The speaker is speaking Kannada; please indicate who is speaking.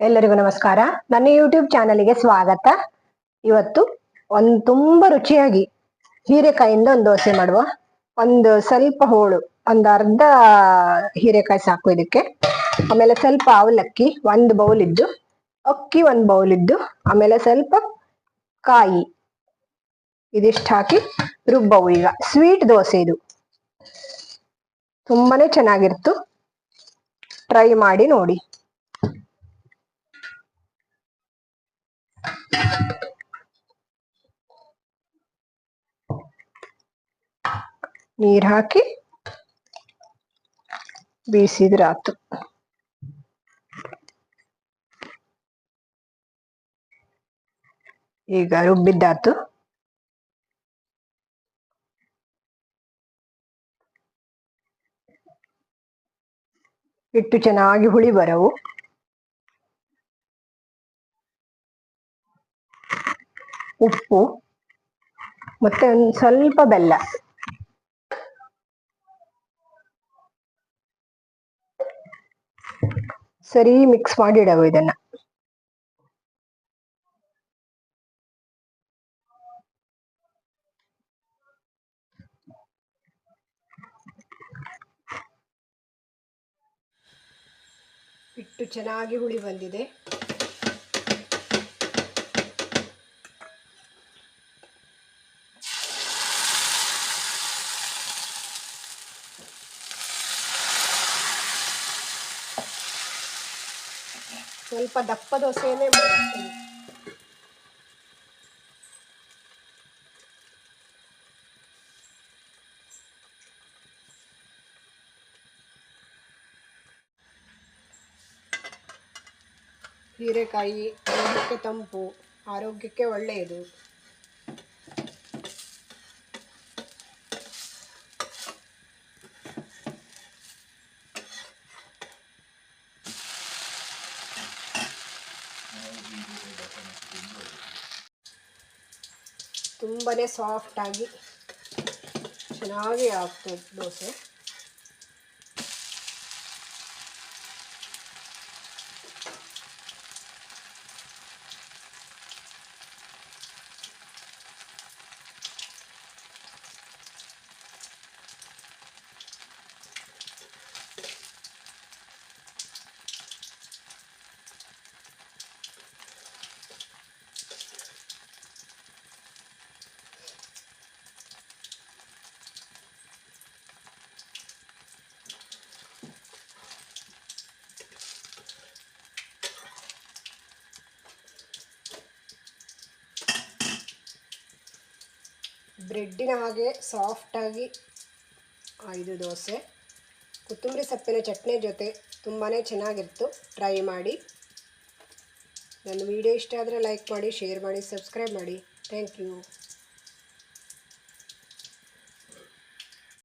Speaker 1: ಎಲ್ಲರಿಗೂ ನಮಸ್ಕಾರ. ನನ್ನ ಯೂಟ್ಯೂಬ್ ಚಾನಲ್ಗೆ ಸ್ವಾಗತ. ಇವತ್ತು ಒಂದು ತುಂಬ ರುಚಿಯಾಗಿ ಹೀರೆಕಾಯಿಂದ ಒಂದು ದೋಸೆ ಮಾಡುವ. ಒಂದು ಸ್ವಲ್ಪ ಹೋಳು, ಒಂದು ಅರ್ಧ ಹೀರೆಕಾಯಿ ಸಾಕು ಇದಕ್ಕೆ. ಆಮೇಲೆ ಸ್ವಲ್ಪ ಅವಲಕ್ಕಿ, ಒಂದು ಬೌಲ್ ಇದ್ದು, ಅಕ್ಕಿ ಒಂದು ಬೌಲ್ ಇದ್ದು, ಆಮೇಲೆ ಸ್ವಲ್ಪ ಕಾಯಿ ಇದಿಷ್ಟು ಹಾಕಿ ರುಬ್ಬವು ಈಗ. ಸ್ವೀಟ್ ದೋಸೆ ಇದು. ತುಂಬಾನೇ ಚೆನ್ನಾಗಿರ್ತು. ಟ್ರೈ ಮಾಡಿ ನೋಡಿ. ನೀರ್ ಹಾಕಿ ಬೇಯಿಸಿದ್ರಾತು ಈಗ ರುಬ್ಬಿದ್ದಾತು. ಹಿಟ್ಟು ಚೆನ್ನಾಗಿ ಹುಳಿ ಬರವು. ಉಪ್ಪು ಮತ್ತೆ ಒಂದು ಸ್ವಲ್ಪ ಬೆಲ್ಲ. ಸರಿ ಮಿಕ್ಸ್ ಮಾಡಿಡವು ಇದನ್ನ. ಹಿಟ್ಟು ಚೆನ್ನಾಗಿ ಹುಳಿ ಬಂದಿದೆ. ಸ್ವಲ್ಪ ದಪ್ಪ ದೋಸೆಯನ್ನೇ ಮಾಡ್ತೀನಿ. ಹೀರೆಕಾಯಿ ಆರೋಗ್ಯಕ್ಕೆ ತಂಪು ಆರೋಗ್ಯಕ್ಕೆ ಒಳ್ಳೆಯದು. ತುಂಬನೇ ಸಾಫ್ಟಾಗಿ ಚೆನ್ನಾಗಿ ಆಗ್ತದೆ ದೋಸೆ. ಬ್ರೆಡ್ಡಿನ ಹಾಗೆ ಸಾಫ್ಟಾಗಿ ಇದು ದೋಸೆ. ಕೊತ್ತಂಬರಿ ಸೊಪ್ಪಿನ ಚಟ್ನಿ ಜೊತೆ ತುಂಬಾ ಚೆನ್ನಾಗಿತ್ತು ಟ್ರೈ ಮಾಡಿ. ನನ್ನ ವಿಡಿಯೋ ಇಷ್ಟ ಆದರೆ ಲೈಕ್ ಮಾಡಿ ಶೇರ್ ಮಾಡಿ ಸಬ್ಸ್ಕ್ರೈಬ್ ಮಾಡಿ. Thank you